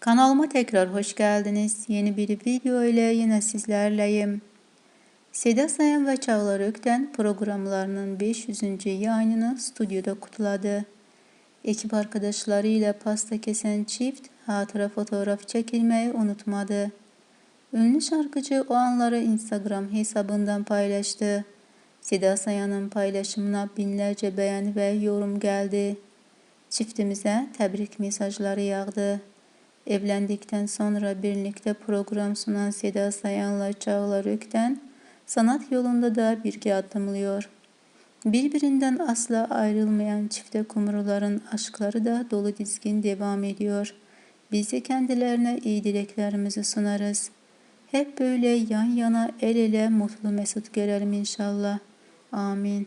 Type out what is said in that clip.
Kanalıma tekrar hoş geldiniz. Yeni bir video ile yine sizlerleyim. Seda Sayan ve Çağlar Ökten programlarının 500. yayınını stüdyoda kutladı. Ekip arkadaşlarıyla pasta kesen çift hatıra fotoğraf çekilmeyi unutmadı. Ünlü şarkıcı o anları Instagram hesabından paylaştı. Seda Sayan'ın paylaşımına binlerce beğeni ve yorum geldi. Çiftimize tebrik mesajları yağdı. Evlendikten sonra birlikte program sunan Seda Sayan'la Çağlar Ökten, sanat yolunda da birge adımlıyor. Birbirinden asla ayrılmayan çifte kumruların aşkları da dolu dizgin devam ediyor. Biz de kendilerine iyi dileklerimizi sunarız. Hep böyle yan yana el ele mutlu mesut görelim inşallah. Amin.